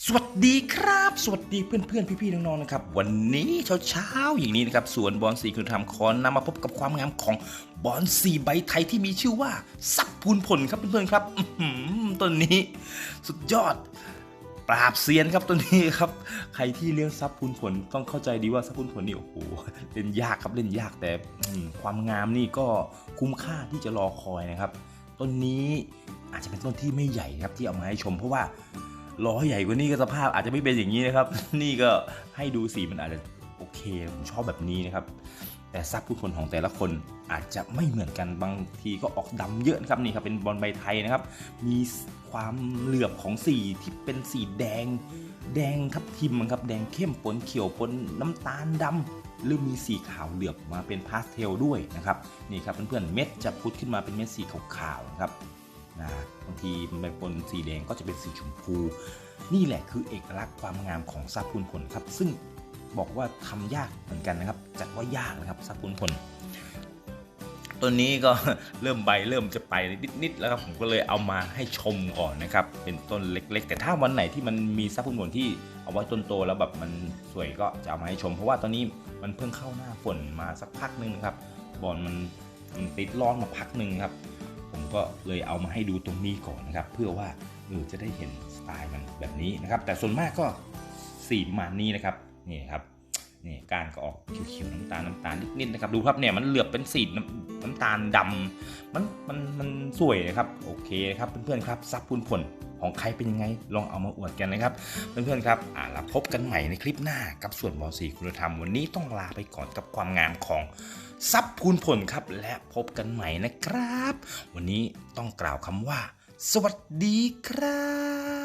สวัสดีครับ สวัสดีเพื่อนเพื่อนพี่พี่ๆ น้องๆ นะครับ วันนี้เช้าเช้าๆ อย่างนี้นะครับสวนบอลสีคุณธรรมขอนนำมาพบกับความงามของบอลสีใบไทยที่มีชื่อว่าซับพูนผลครับเพื่อนๆ ครับต้นนี้ สุดยอด ปราบเซียนครับต้นนี้ครับ ใครที่เลี้ยงซับพูนผลต้องเข้าใจดีว่าซับพูนผลนี่โอ้โหเล่นยากครับเล่นยากแต่ความงามนี่ก็คุ้มค่าที่จะรอคอยนะครับ ต้นนี้อาจจะเป็นต้นที่ไม่ใหญ่ครับที่เอามาให้ชมเพราะว่า ล้อใหญ่กว่านี้ก็สภาพอาจจะไม่เป็นอย่างนี้นะครับ นี่ก็ให้ดูสีมันอาจจะโอเคผมชอบแบบนี้นะครับ แต่ซับผู้คนของแต่ละคนอาจจะไม่เหมือนกันบางทีก็ออกดำเยอะนะครับนี่ครับเป็นบอลใบไทยนะครับ มีความเหลือบของสีที่เป็นสีแดง แดงทับทิมครับแดงเข้มปนเขียวปนน้ำตาลดำหรือมีสีขาวเหลือบมาเป็นพาสเทลด้วยนะครับนี่ครับเพื่อนๆเม็ดจะพุดขึ้นมาเป็นเม็ดสีขาวๆนะครับ นะบางทีมันเป็นปนสีแดงก็จะเป็นสีชมพู นี่แหละคือเอกลักษณ์ความงามของซับพุนผลครับ ซึ่งบอกว่าทำยากเหมือนกันนะครับ จัดว่ายากนะครับซับพุนผลต้นนี้ก็เริ่มใบเริ่มจะไปนิดๆแล้วครับผมก็เลยเอามาให้ชมก่อนนะครับ เป็นต้นเล็ก ๆ แต่ถ้าวันไหนที่มันมีซับพุนผลที่เอาไว้ต้นโตแล้วแบบมันสวยก็จะเอามาให้ชม เพราะว่าตอนนี้มันเพิ่งเข้าหน้าฝนมาสักพักหนึ่งนะครับบอนมันมันติดร้อนมาพักหนึ่งครับ ผมก็เลยเอามาให้ดูตรงนี้ก่อนนะครับ เพื่อว่าเออจะได้เห็นสไตล์มันแบบนี้นะครับ แต่ส่วนมากก็สีประมาณนี้นะครับนี่ครับนี่การก็ออกเขียวๆน้ำตาลน้ำตาลนิดๆนะครับ ดูครับเนี่ยมันเหลือบเป็นสีน้ำน้ำตาลดำมันมันมันสวยนะครับ โอเคครับเพื่อนๆครับซับพูนผล ของใครเป็นยังไง ลองเอามาอวดกันนะครับ เพื่อนๆครับอ่าเราพบกันใหม่ในคลิปหน้ากับส่วนบอสีคุณธรรม วันนี้ต้องลาไปก่อนกับความงามของทรัพย์พูนผลครับ และพบกันใหม่นะครับ วันนี้ต้องกล่าวคำว่า สวัสดีครับ